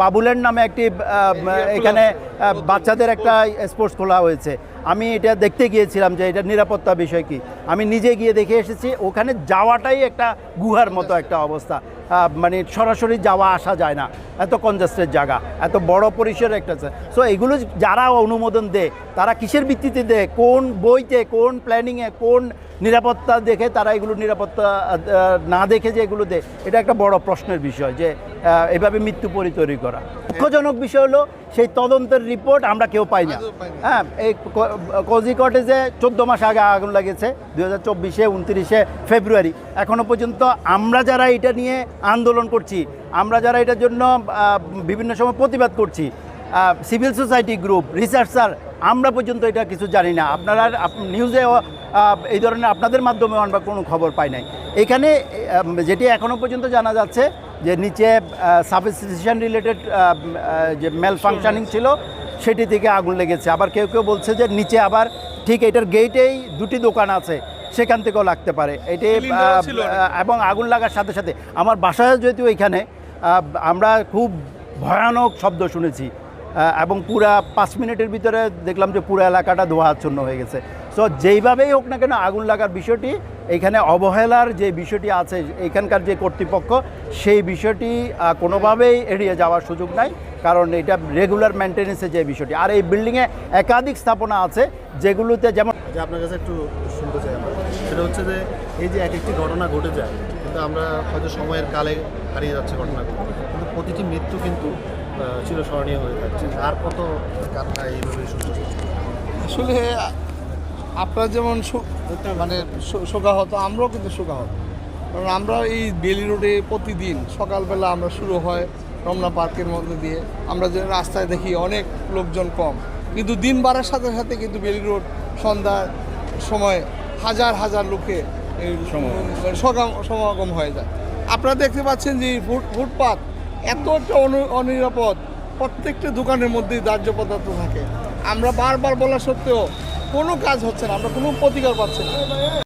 বাবুলের নামে একটি এখানে বাচ্চাদের একটা স্পোর্টস খোলা হয়েছে। আমি এটা দেখতে গিয়েছিলাম যে এটা নিরাপত্তা বিষয় কি। আমি নিজে গিয়ে দেখে এসেছি ওখানে যাওয়াটাই একটা গুহার মতো একটা অবস্থা। মানে সরাসরি যাওয়া আসা যায় না। এত কনজাস্টেড জায়গা, এত বড় পরিসরের একটা সো এগুলো যারা অনুমোদন দেয়, তারা কিসের ভিত্তিতে দেয়? কোন বইতে, কোন প্ল্যানিংয়ে কোন নিরাপত্তা দেখে তারা এগুলো নিরাপত্তা না দেখে যে এগুলো দেয়? এটা একটা বড় প্রশ্নের বিষয় যে এভাবে মৃত্যু পরি তৈরি করা। দুঃখজনক বিষয় হলো সেই তদন্তের রিপোর্ট আমরা কেউ পাই না। হ্যাঁ এই কোজি কটেজে চোদ্দ মাস আগে আগুন লাগেছে দু হাজার চব্বিশে উনত্রিশে ফেব্রুয়ারি। এখনও পর্যন্ত আমরা যারা এটা নিয়ে আন্দোলন করছি আমরা যারা এটার জন্য বিভিন্ন সময় প্রতিবাদ করছি সিভিল সোসাইটি গ্রুপ রিসার্চার আমরা পর্যন্ত এটা কিছু জানি না। আপনারা আপ- নিউজে এই ধরনের আপনাদের মাধ্যমে আমরা কোনো খবর পাই নাই। এখানে যেটি এখনও পর্যন্ত জানা যাচ্ছে যে নিচে সাবস্টেশন রিলেটেড যে মেল ফাংশনিং ছিল সেটি থেকে আগুন লেগেছে। আবার কেউ কেউ বলছে যে নিচে আবার ঠিক এটার গেটেই দুটি দোকান আছে সেখান থেকেও লাগতে পারে। এটি এবং আগুন লাগার সাথে সাথে আমার বাসায় যেহেতু এখানে আমরা খুব ভয়ানক শব্দ শুনেছি এবং পুরা পাঁচ মিনিটের ভিতরে দেখলাম যে পুরো এলাকাটা ধোয়াচ্ছন্ন হয়ে গেছে। সো যেইভাবেই হোক না কেন আগুন লাগার বিষয়টি এখানে অবহেলার যে বিষয়টি আছে এখানকার যে কর্তৃপক্ষ সেই বিষয়টি কোনোভাবেই এড়িয়ে যাওয়ার সুযোগ নাই। কারণ এটা রেগুলার মেনটেন্যান্সের যে বিষয়টি। আর এই বিল্ডিংয়ে একাধিক স্থাপনা আছে যেগুলোতে যেমন যে আপনার কাছে একটু শুনতে চাই আমরা। সেটা হচ্ছে যে এই যে এক একটি ঘটনা ঘটে যায় কিন্তু আমরা হয়তো সময়ের কালে হারিয়ে যাচ্ছে ঘটনাগুলো কিন্তু প্রতিটি মৃত্যু কিন্তু চিরস্মরণীয় হয়ে থাকছে। আর কত কান্না এইভাবে শুনতে আসলে আপনারা যেমন মানে শোকাহত আমরাও কিন্তু শোকাহত কারণ আমরা এই বেলি রোডে প্রতিদিন সকালবেলা আমরা শুরু হয় রমনা পার্কের মধ্যে দিয়ে। আমরা যে রাস্তায় দেখি অনেক লোকজন কম। কিন্তু দিন বাড়ার সাথে সাথে কিন্তু বেলি রোড সন্ধ্যার সময় হাজার হাজার লোকে সমাগম। সমাগম হয়ে যায়। আপনারা দেখতে পাচ্ছেন যে ফুটপাত এত একটা অনু- অনিরাপদ। প্রত্যেকটা দোকানের মধ্যেই দাহ্য পদার্থ থাকে। আমরা বারবার বলা সত্ত্বেও কোনো কাজ হচ্ছে না আমরা কোনো প্রতিকার পাচ্ছি না।